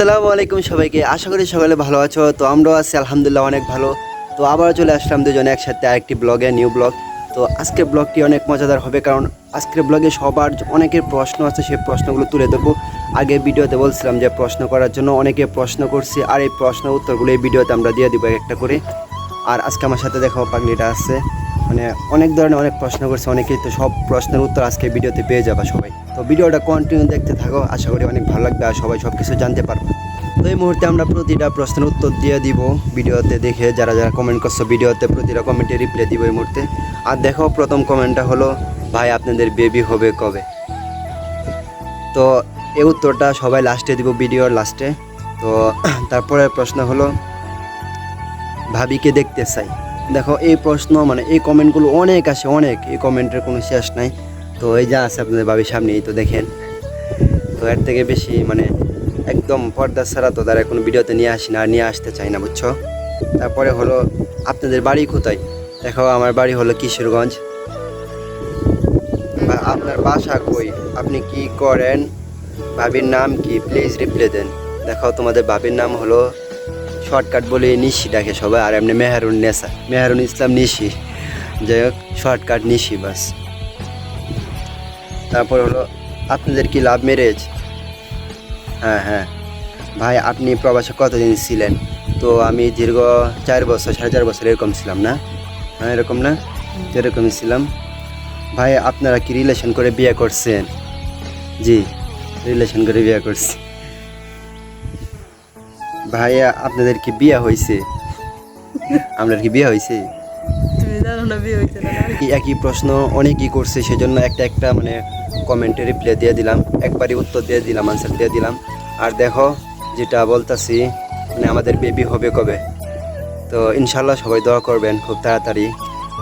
আসসালামু আলাইকুম সবাইকে। আশা করি সকালে ভালো আছো। তো আমরাও আছি, আলহামদুলিল্লাহ অনেক ভালো। তো আবার চলে আসলাম দুজনে একসাথে আরেকটি ব্লগে নিউ ব্লগ তো আজকের ব্লগটি অনেক মজাদার হবে কারণ আজকের ব্লগে সবার অনেকের প্রশ্ন আছে সেই প্রশ্নগুলো তুলে ধরবো। আগে ভিডিওতে বলছিলাম যে প্রশ্ন করার জন্য অনেকে প্রশ্ন করছি, আর এই প্রশ্ন উত্তরগুলো এই ভিডিওতে আমরা দিয়ে দিব একটা করে। আর আজকে আমার সাথে দেখাও পাগলিটা আছে। মানে অনেক ধরনের অনেক প্রশ্ন করছে, অনেকেই তো সব প্রশ্নের উত্তর আজকে ভিডিওতে পেয়ে যাবা সবাই। তো ভিডিওটা কন্টিনিউ দেখতে থাকো, আশা করি অনেক ভালো লাগবে আর সবাই সব কিছু জানতে পারবে। তো এই মুহূর্তে আমরা প্রতিটা প্রশ্নের উত্তর দিয়ে দিব ভিডিওতে দেখে, যারা যারা কমেন্ট করছ ভিডিওতে প্রতিটা কমেন্টে রিপ্লাই দিব এই মুহূর্তে। আর দেখো, প্রথম কমেন্টটা হলো, ভাই, আপনাদের বেবি হবে কবে? তো এই উত্তরটা সবাই লাস্টে দিব ভিডিওর লাস্টে তো তারপরে প্রশ্ন হলো, ভাবিকে দেখতে চাই। দেখো, এই প্রশ্ন মানে এই কমেন্টগুলো অনেক আসে, অনেক। এই কমেন্টের কোনো শেষ নাই। তো এই যা আছে আপনাদের ভাবির সামনেই তো দেখেন। তো এর থেকে বেশি মানে একদম পর্দা ছাড়া তো তারা কোনো ভিডিওতে নিয়ে আসি না নিয়ে আসতে চাই না, বুঝছ? তারপরে হলো, আপনাদের বাড়ি কোথায়? দেখো, আমার বাড়ি হলো কিশোরগঞ্জ। আপনার বাসা কই? আপনি কি করেন? ভাবির নাম কি? প্লিজ রিপ্লে দেন। দেখো, তোমাদের ভাবির নাম হলো শর্টকাট বলে নিশি ডাকে সবাই, আর এমনি মেহারুন নেসা মেহারুন ইসলাম নিশি। যাই হোক, শর্টকাট নিশি বাস। তারপর হলো, আপনাদের কি লাভ ম্যারেজ হ্যাঁ হ্যাঁ। ভাই, আপনি প্রবাসে কতদিন ছিলেন? তো আমি দীর্ঘ চার বছর, সাড়ে চার বছর এরকম ছিলাম না? হ্যাঁ এরকম না? এরকমই ছিলাম। ভাই, আপনারা কি রিলেশন করে বিয়ে করছেন? জি রিলেশন করে বিয়ে করছি। ভাইয়া আপনাদের কি বিয়া হয়েছে আপনার কি বিয়া হয়েছে তুমি জানো না বিয়ে হয়েছে না। এই একই প্রশ্ন অনেকেই করছে সেজন্য একটা একটা মানে কমেন্টে রিপ্লাই দিয়ে দিলাম একবারই উত্তর দিয়ে দিলাম আনসার দিয়ে দিলাম। আর দেখো যেটা বলতাছি মানে আমাদের বেবি হবে কবে? তো ইনশাল্লাহ সবাই দোয়া করবেন খুব তাড়াতাড়ি।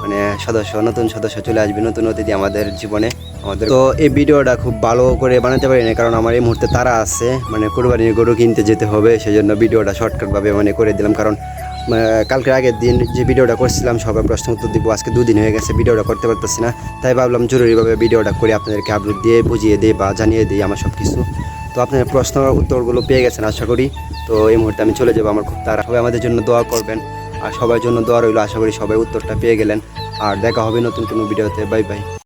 মানে সদস্য, নতুন সদস্য চলে আসবে, নতুন অতিথি আমাদের জীবনে, আমাদের। তো এই ভিডিওটা খুব ভালো করে বানাতে পারি না কারণ আমার এই মুহূর্তে তারা আছে মানে কোরবানির গরু কিনতে যেতে হবে সেই জন্য ভিডিওটা শর্টকাটভাবে মানে করে দিলাম, কারণ কালকের আগের দিন যে ভিডিওটা করছিলাম সবাই প্রশ্ন উত্তর দিব, আজকে দুদিন হয়ে গেছে ভিডিওটা করতে পারতেছি না, তাই ভাবলাম জরুরিভাবে ভিডিওটা করে আপনাদেরকে আপলোড দিয়ে, বুঝিয়ে দিই বা জানিয়ে দিই আমার সব কিছু তো আপনার প্রশ্ন উত্তরগুলো পেয়ে গেছেন, আশা করি। তো এই মুহূর্তে আমি চলে যাব, আমার খুব তারা হবে, আমাদের জন্য দোয়া করবেন। আর সবার জন্য দোয়া রইল। আশা করি সবাই উত্তরটা পেয়ে গেলেন। আর দেখা হবে নতুন কোনো ভিডিওতে। Bye bye.